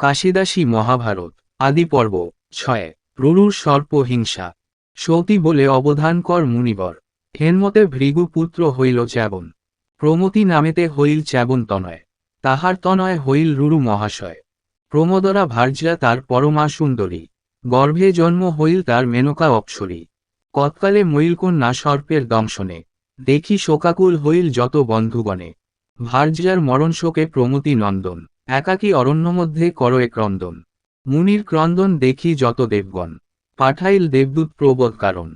কাশিদাসী মহাভারত, আদি পর্ব, ছয় রুরুর সর্প হিংসা। সৌতি বলে অবধান কর মুনিবর। হেনমতে ভৃগু পুত্র হইল চ্যাবন। প্রমতি নামেতে হইল চ্যাবন তনয়। তাহার তনয় হইল রুরু মহাশয়। প্রমোদরা ভার্যা তার পরমা সুন্দরী। গর্ভে জন্ম হইল তার মেনকা অপ্সরী। কৎকালে ময়ূলকন্যা সর্পের দংশনে। দেখি শোকাকুল হইল যত বন্ধুগণে। ভার্যার মরণ শোকে প্রমতি নন্দন। একাকী অরণ্য মধ্যে এ ক্রন্দন। মুনির ক্রন্দন দেখি যত দেবগণ। পাঠাইল দেবদূত প্রবোধ কারণ।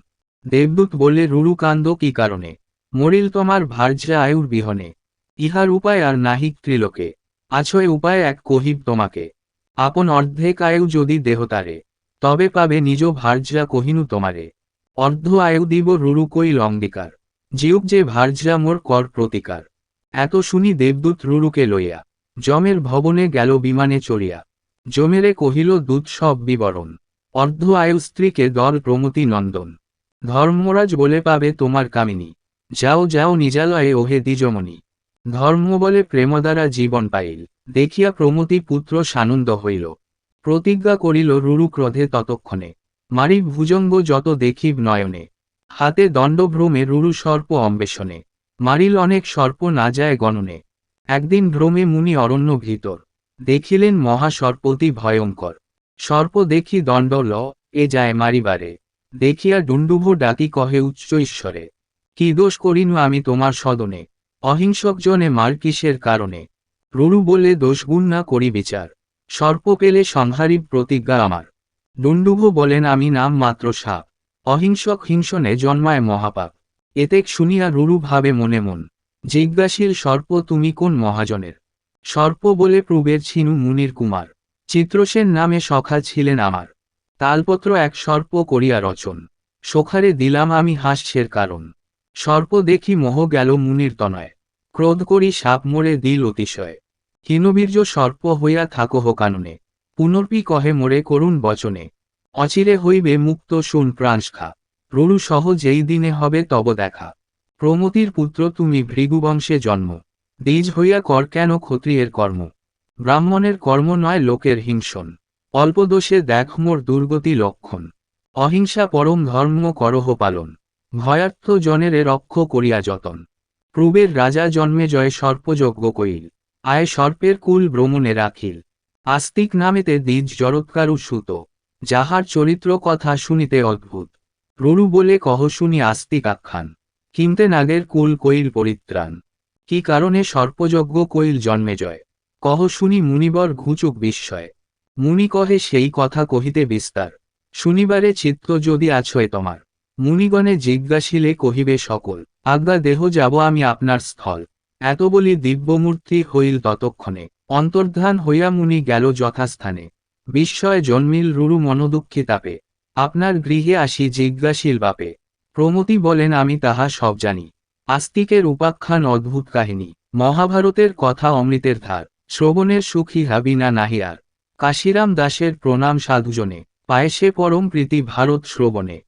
দেবদূত বলে, রুরু কান্দ কি কারণে? মরিল তোমার ভার্যা আয়ুর বিহনে। ইহার উপায় আর নাহিক ত্রিলোকে। আছয় উপায় এক কহিব তোমাকে। আপন অর্ধেক আয়ু যদি দেহতারে তবে পাবে নিজ ভার্যা কহিনু তোমারে। অর্ধ আয়ু দিব রুরু কইল অঙ্গীকার। জিউক যে ভার্যা মোর কর প্রতিকার। এত শুনি দেবদূত রুরুকে লইয়া। যমের ভবনে গেল বিমানে চড়িয়া। জমেরে কহিল দূত সব বিবরণ। অর্ধ আয়ু স্ত্রীকে দল প্রমতি নন্দন। ধর্মরাজ বলে পাবে তোমার কামিনী। যাও যাও নিজালয়ে ওহে দ্বিজমণি। ধর্ম বলে প্রেমদ্বারা জীবন পাইল। দেখিয়া প্রমতি পুত্র সানন্দ হইল। প্রতিজ্ঞা করিল, রুরু ক্রোধে ততক্ষণে। মারি ভুজঙ্গ যত দেখিব নয়নে। হাতে দণ্ডভ্রমে রুরু সর্প অম্বেষণে। মারিল অনেক সর্প না যায় গণনে। একদিন ভ্রমে মুনি অরণ্য ভিতর দেখিলেন মহাসর্পতি ভয়ঙ্কর। সর্প দেখি দণ্ড ল, এ যায় মারিবারে। দেখিয়া ডুন্ডুভ ডাকি কহে, উচ্চ ঈশ্বরে, কি দোষ করিনু আমি তোমার সদনে? অহিংসক জনে মার কিসের কারণে? রুরু বলে দোষগুণ না করি বিচার। সর্প পেলে সংহারী প্রতিজ্ঞা আমার। ডুন্ডুভ বলেন, আমি নাম মাত্র সাপ। অহিংসক হিংসনে জন্মায় মহাপাপ। এতেক শুনিয়া রুরু ভাবে মনে মন। জিজ্ঞাসীর সর্প, তুমি কোন মহাজনের? সর্প বলে, প্রবের ছিনু মুনির কুমার। চিত্রসেন নামে সখা ছিলেন আমার। তালপত্র এক সর্প করিয়া রচন। সোখারে দিলাম আমি হাস্যের কারণ। সর্প দেখি মোহ গেল মুনির তনয়। ক্রোধ করি সাপ মোরে দিল অতিশয়। হীনবীর্য সর্প হইয়া থাকো কাননে। পুনর্পি কহে মোরে করুণ বচনে। অচিরে হইবে মুক্ত শুন প্রাংশখা রুরু সহ যেই দিনে হবে তব দেখা। প্রমতির পুত্র, তুমি ভৃগুবংশে জন্ম। দ্বিজ হইয়া কর কেন ক্ষত্রিয়ের কর্ম? ব্রাহ্মণের কর্ম নয় লোকের হিংসন। অল্পদোষে দেখ মোর দুর্গতি লক্ষণ। অহিংসা পরম ধর্ম করহ পালন। ভয়ার্থ জনের রক্ষ করিয়া যতন। প্রবের রাজা জন্মে জয় সর্পযজ্ঞ কইল। আয় সর্পের কুল ভ্রমণে রাখিল। আস্তিক নামেতে দ্বিজ জরৎকারু সুত। যাহার চরিত্র কথা শুনিতে অদ্ভুত। রুরু বলে কহ শুনি আস্তিক আখ্যান। কিমতে নাগের কুল কৈল পরিত্রাণ। কি কারণে সর্পযজ্ঞ কৈল জন্মে জয়? কহ শুনি মুনিবর ঘুচুক বিস্ময়। মুনি কহে সেই কথা কহিতে বিস্তার। শুনিবারে চিত্ত যদি আছয় তোমার। মুনিগণে জিজ্ঞাসিলে কহিবে সকল, আজ্ঞা দেহ যাব আমি আপনার স্থল। এত বলি দিব্যমূর্তি হইল ততক্ষণে। অন্তর্ধান হইয়া মুনি গেল যথাস্থানে। বিস্ময় জন্মিল রুরু মনোদুঃখী তাপে আপনার গৃহে আসি জিজ্ঞাসীল বাপে। প্রমতি বলেন, আমি তাহা সব জানি। আস্তিকের উপাখ্যান অদ্ভুত কাহিনী। মহাভারতের কথা অমৃতের ধার। শ্রবণের সুখী হাবি না নাহিয়ার কাশিরাম দাসের প্রণাম সাধুজনে। পায়েসে পরম প্রীতি ভারত শ্রবণে।